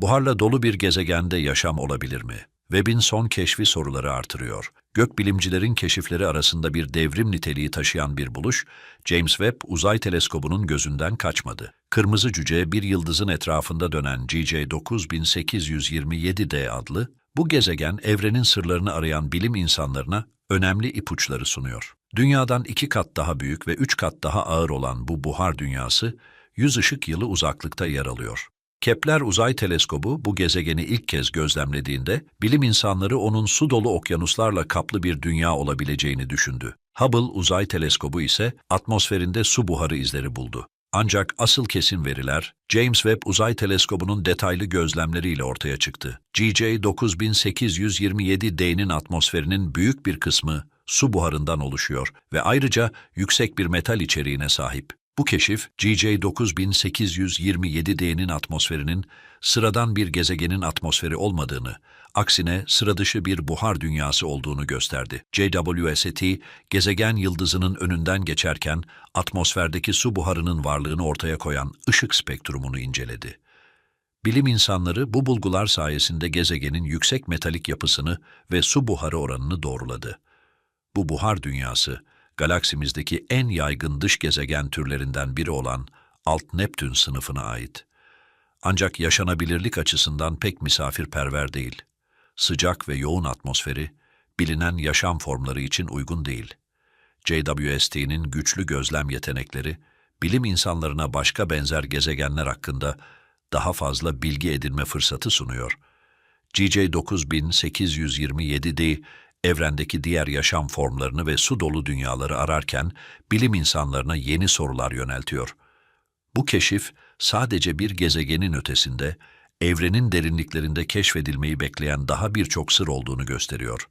Buharla dolu bir gezegende yaşam olabilir mi? Webb'in son keşfi soruları artırıyor. Gökbilimcilerin keşifleri arasında bir devrim niteliği taşıyan bir buluş, James Webb Uzay Teleskobu'nun gözünden kaçmadı. Kırmızı cüce bir yıldızın etrafında dönen GJ 9827d adlı, bu gezegen evrenin sırlarını arayan bilim insanlarına önemli ipuçları sunuyor. Dünyadan iki kat daha büyük ve üç kat daha ağır olan bu buhar dünyası, 100 ışık yılı uzaklıkta yer alıyor. Kepler Uzay Teleskobu bu gezegeni ilk kez gözlemlediğinde bilim insanları onun su dolu okyanuslarla kaplı bir dünya olabileceğini düşündü. Hubble Uzay Teleskobu ise atmosferinde su buharı izleri buldu. Ancak asıl kesin veriler James Webb Uzay Teleskobu'nun detaylı gözlemleriyle ortaya çıktı. GJ 9827d'nin atmosferinin büyük bir kısmı su buharından oluşuyor ve ayrıca yüksek bir metal içeriğine sahip. Bu keşif, GJ 9827d'nin atmosferinin sıradan bir gezegenin atmosferi olmadığını, aksine sıra dışı bir buhar dünyası olduğunu gösterdi. JWST, gezegen yıldızının önünden geçerken atmosferdeki su buharının varlığını ortaya koyan ışık spektrumunu inceledi. Bilim insanları bu bulgular sayesinde gezegenin yüksek metalik yapısını ve su buharı oranını doğruladı. Bu buhar dünyası, galaksimizdeki en yaygın dış gezegen türlerinden biri olan Alt Neptün sınıfına ait. Ancak yaşanabilirlik açısından pek misafirperver değil. Sıcak ve yoğun atmosferi, bilinen yaşam formları için uygun değil. JWST'nin güçlü gözlem yetenekleri, bilim insanlarına başka benzer gezegenler hakkında daha fazla bilgi edinme fırsatı sunuyor. GJ 9827d evrendeki diğer yaşam formlarını ve su dolu dünyaları ararken bilim insanlarına yeni sorular yöneltiyor. Bu keşif sadece bir gezegenin ötesinde, evrenin derinliklerinde keşfedilmeyi bekleyen daha birçok sır olduğunu gösteriyor.